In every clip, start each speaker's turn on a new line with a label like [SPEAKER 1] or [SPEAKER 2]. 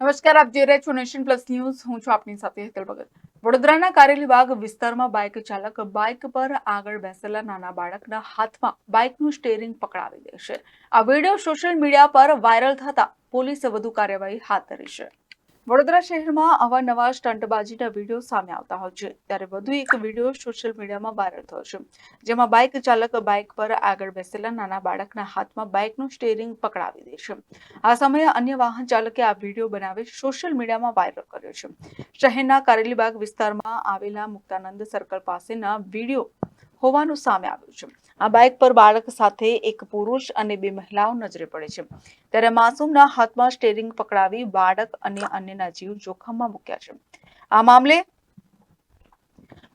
[SPEAKER 1] નમસ્કાર, આપ જોઈ રહ્યા છો નેશન પ્લસ ન્યૂઝ. હું છું આપની સાથે હેતલ ભગત. વડોદરાના કારેલીબાગ વિસ્તારમાં બાઇક ચાલક બાઇક પર આગળ બેસેલા નાના બાળકના હાથમાં બાઇકનું સ્ટેરિંગ પકડાવી દે છે આ વીડિયો સોશિયલ મીડિયા પર વાયરલ થતા પોલીસે વધુ કાર્યવાહી હાથ ધરી છે. વડોદરા શહેરમાં અવારનવાર સ્ટંટબાજીના વીડિયો સામે આવતા હોય છે. ત્યારે વધુ એક વીડિયો સોશિયલ મીડિયામાં વાયરલ થયો છે. જેમાં બાઇક ચાલક બાઇક પર આગળ બેસેલા નાના બાળકના હાથમાં બાઇકનું સ્ટેરિંગ પકડાવી દે છે. આ સમયે અન્ય વાહન ચાલકે આ વીડિયો બનાવી સોશિયલ મીડિયામાં વાયરલ કર્યો છે. શહેરના કારેલીબાગ વિસ્તારમાં આવેલા મુક્તાનંદ સર્કલ પાસેના વીડિયો હોવાનું સામે આવ્યું છે. આ બાઇક પર બાળક સાથે એક પુરુષ અને બે મહિલાઓ નજરે પડે છે. ત્યારે માસૂમના હાથમાં સ્ટેરિંગ પકડાવી બાળક અને અન્યના જીવ જોખમમાં મૂક્યા છે. આ મામલે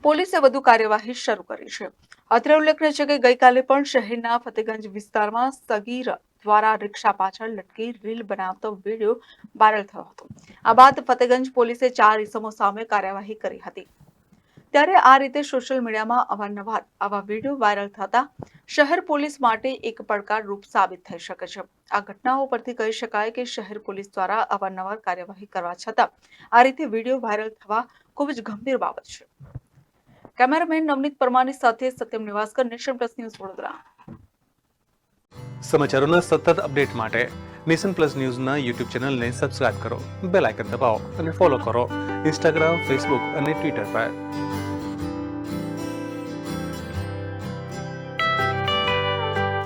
[SPEAKER 1] પોલીસે વધુ કાર્યવાહી શરૂ કરી છે. અત્રે ઉલ્લેખનીય છે કે ગઈકાલે પણ શહેરના ફતેગંજ વિસ્તારમાં સગીર દ્વારા રિક્ષા પાછળ લટકી રીલ બનાવતો વીડિયો વાયરલ થયો હતો. આ બાદ ફતેગંજ પોલીસે ચાર ઇસમો સામે કાર્યવાહી કરી હતી. ત્યારે આ રીતે સોશિયલ મીડિયામાં અવારનવાર આવા વીડિયો વાયરલ થતા શહેર પોલીસ માટે એક પડકારરૂપ સાબિત થઈ શકે છે. આ ઘટનાઓ પરથી કહી શકાય કે શહેર પોલીસ દ્વારા અવારનવાર કાર્યવાહી કરવા છતાં આ રીતે વીડિયો વાયરલ થવા ખૂબ જ ગંભીર બાબત છે. કેમેરામેન નવનીત પરમારની સાથે Satyam Nivaskar, nation plus news Vadodara.
[SPEAKER 2] સમાચારોના સતત અપડેટ માટે નેશન પ્લસ ન્યૂઝના યુટ્યુબ ચેનલને સબસ્ક્રાઇબ કરો, બેલ આઇકન દબાવો અને ફોલો કરો. ઇન્સ્ટાગ્રામ, ફેસબુક અને ટ્વિટર પર.